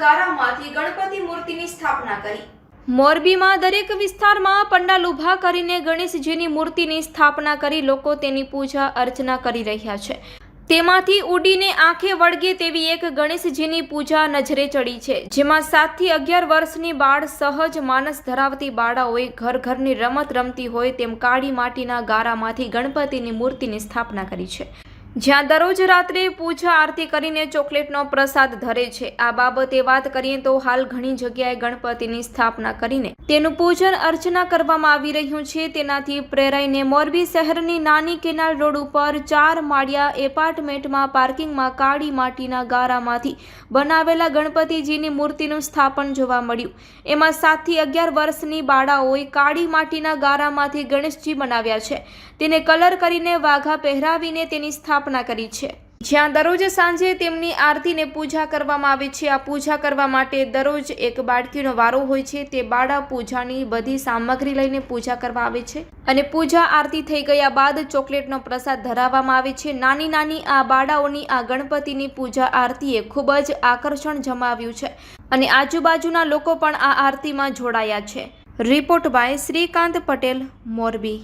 ગારામાંથી ગણપતિ મૂર્તિની સ્થાપના કરી. મોરબીમાં દરેક વિસ્તારમાં પંડાલ ઊભા કરીને ગણેશજીની મૂર્તિની સ્થાપના કરી લોકો તેની પૂજા અર્ચના કરી રહ્યા છે. તેમાંથી ઉડીને આંખે વળગે તેવી એક ગણેશજીની પૂજા નજરે ચડી છે, જેમાં સાતથી અગિયાર વર્ષની બાળ સહજ માનસ ધરાવતી બાળાઓએ ઘર ઘરની રમત રમતી હોય તેમ કાળી માટીના ગારામાંથી ગણપતિની મૂર્તિની સ્થાપના કરી છે. જ્યાં દરરોજ રાત્રે પૂજા આરતી કરીને ચોકલેટનો પ્રસાદ ધરે છે. આ બાબતે વાત કરીએ તો હાલ ઘણી જગ્યાએ ગણપતિની સ્થાપના કરીને તેનું પૂજન અર્ચના કરવામાં આવી રહ્યું છે. તેનાથી પ્રેરાઈને મોરબી શહેરની નાની કેનાલ રોડ ઉપર ચાર માળિયા એપાર્ટમેન્ટમાં પાર્કિંગમાં કાળી માટીના ગારામાંથી બનાવેલા ગણપતિજીની મૂર્તિનું સ્થાપન જોવા મળ્યું. એમાં સાતથી અગિયાર વર્ષની બાળાઓએ કાળી માટીના ગારામાંથી ગણેશજી બનાવ્યા છે. તેને કલર કરીને વાઘા પહેરાવીને તેની સ્થાપના કરી છે. જ્યાં દરરોજ સાંજે તેમની આરતીને પૂજા કરવામાં આવે છે. આ પૂજા કરવા માટે દરરોજ એક બાળકીનો વારો હોય છે. તે બાળા પૂજાની બધી સામગ્રી લઈને પૂજા કરવા આવે છે. અને પૂજા આરતી થઈ ગયા બાદ ચોકલેટનો પ્રસાદ ધરાવવામાં આવે છે. નાની નાની આ બાળાઓની આ ગણપતિની પૂજા આરતીએ ખૂબ જ આકર્ષણ જમાવ્યું છે. અને આજુબાજુના લોકો પણ આ આરતીમાં જોડાયા છે. Report by Shrikant Patel, Morbi.